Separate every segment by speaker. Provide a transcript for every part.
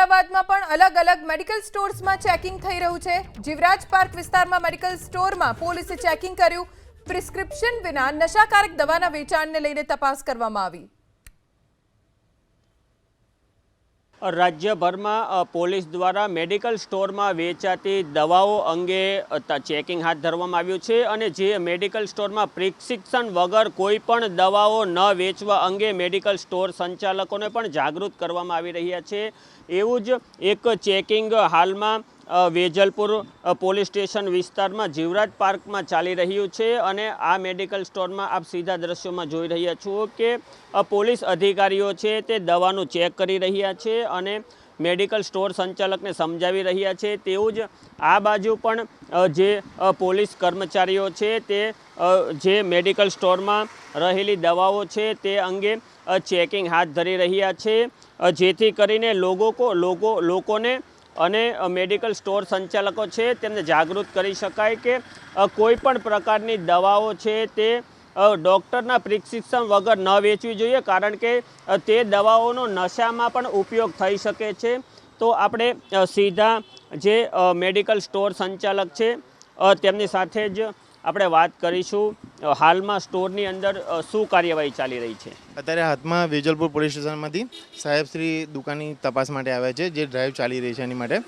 Speaker 1: અમદાવાદમાં પણ અલગ અલગ મેડિકલ સ્ટોર્સમાં ચેકિંગ થઈ રહ્યું છે. જીવરાજ પાર્ક વિસ્તારમાં મેડિકલ સ્ટોરમાં પોલીસે ચેકિંગ કર્યું. પ્રિસ્ક્રિપ્શન વિના નશાકારક દવાના વેચાણને લઈને તપાસ કરવામાં આવી.
Speaker 2: રાજ્યભરમાં પોલીસ દ્વારા મેડિકલ સ્ટોરમાં વેચાતી દવાઓ અંગે ચેકિંગ હાથ ધરવામાં આવ્યું છે અને જે મેડિકલ સ્ટોરમાં પ્રિસ્ક્રિપ્શન વગર કોઈ પણ દવાઓ ન વેચવા અંગે મેડિકલ સ્ટોર સંચાલકોને પણ જાગૃત કરવામાં આવી રહ્યા છે. એવું જ એક ચેકિંગ હાલમાં વેજલપુર પોલીસ સ્ટેશન વિસ્તારમાં જીવરાજ પાર્કમાં ચાલી રહ્યું છે અને આ મેડિકલ સ્ટોરમાં આપ સીધા દ્રશ્યોમાં જોઈ રહ્યા છો કે પોલીસ અધિકારીઓ છે તે દવાનું ચેક કરી રહ્યા છે અને મેડિકલ સ્ટોર સંચાલકને સમજાવી રહ્યા છે. તેવું જ આ બાજુ પણ જે પોલીસ કર્મચારીઓ છે તે જે મેડિકલ સ્ટોરમાં રહેલી દવાઓ છે તે અંગે ચેકિંગ હાથ ધરી રહ્યા છે. જેથી કરીને લોકો, લોકોને અને મેડિકલ સ્ટોર સંચાલકો છે, તેમને જાગૃત કરી શકાય કે કોઈપણ પ્રકારની દવાઓ છે તે ડૉક્ટરના પ્રિસ્ક્રિપ્શન વગર ન વેચવી જોઈએ, કારણ કે તે દવાઓનો નશામાં પણ ઉપયોગ થઈ શકે છે. તો આપણે સીધા જે મેડિકલ સ્ટોર સંચાલક છે તેમની સાથે જ આપણે વાત કરીશું હાલમાં સ્ટોરની અંદર શું કાર્યવાહી ચાલી રહી છે?
Speaker 3: અત્યારે હાથમાં વેજલપુર પોલીસ સ્ટેશનમાંથી સાહેબ શ્રી દુકાનની તપાસ માટે આવ્યા છે, જે ડ્રાઈવ ચાલી રહી છે એની માટે.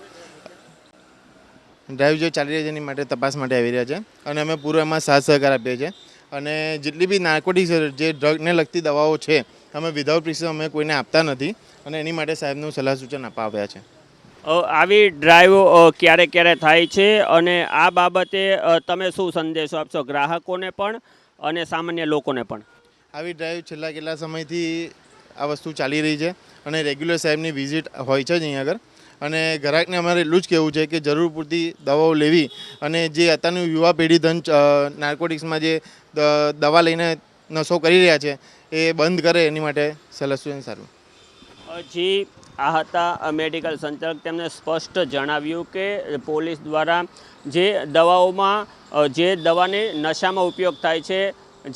Speaker 3: ડ્રાઈવ જે ચાલી રહી છે એની માટે તપાસ માટે આવી રહ્યા છે અને અમે પૂરો એમાં સાથ સહકાર આપીએ છીએ. અને જેટલી બી નાર્કોટિક્સ જે ડ્રગને લગતી દવાઓ છે, અમે વિધાઉટ પ્રિસ્ક્રિપ્શન અમે કોઈને આપતા નથી અને એની માટે સાહેબનું સલાહ સૂચન આપવા આવ્યા છે.
Speaker 2: આવી ડ્રાઈવ ક્યારે ક્યારે થાય છે અને આ બાબતે તમે શું સંદેશો આપશો ગ્રાહકોને પણ અને સામાન્ય લોકોને પણ?
Speaker 3: આવી ડ્રાઈવ છેલ્લા કેટલા સમયથી આ વસ્તુ ચાલી રહી છે અને રેગ્યુલર સાહેબની વિઝિટ હોય છે જ અહીં આગળ. અને ગ્રાહકને અમારે એટલું જ કહેવું છે કે જરૂર પૂરતી દવાઓ લેવી અને જે અત્યારનું યુવા પેઢી ધન નાર્કોટિક્સમાં જે દવા લઈને નશો કરી રહ્યા છે એ બંધ કરે એની માટે સલાહ સારું
Speaker 2: જી આ હતા મેડિકલ સંચાલક. તેમણે સ્પષ્ટ જણાવ્યું કે પોલીસ દ્વારા જે દવાઓમાં જે દવાને નશામાં ઉપયોગ થાય છે,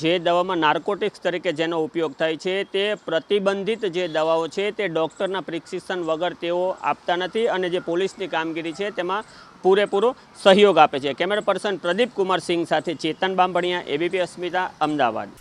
Speaker 2: જે દવામાં નાર્કોટિક્સ તરીકે જેનો ઉપયોગ થાય છે, તે પ્રતિબંધિત જે દવાઓ છે તે ડૉક્ટરના પ્રિસ્ક્રિપ્શન વગર તેઓ આપતા નથી અને જે પોલીસની કામગીરી છે તેમાં પૂરેપૂરો સહયોગ આપે છે. કેમેરા પર્સન પ્રદીપ કુમાર સિંહ સાથે ચેતન બાંભણિયા એબીપી અસ્મિતા, અમદાવાદ.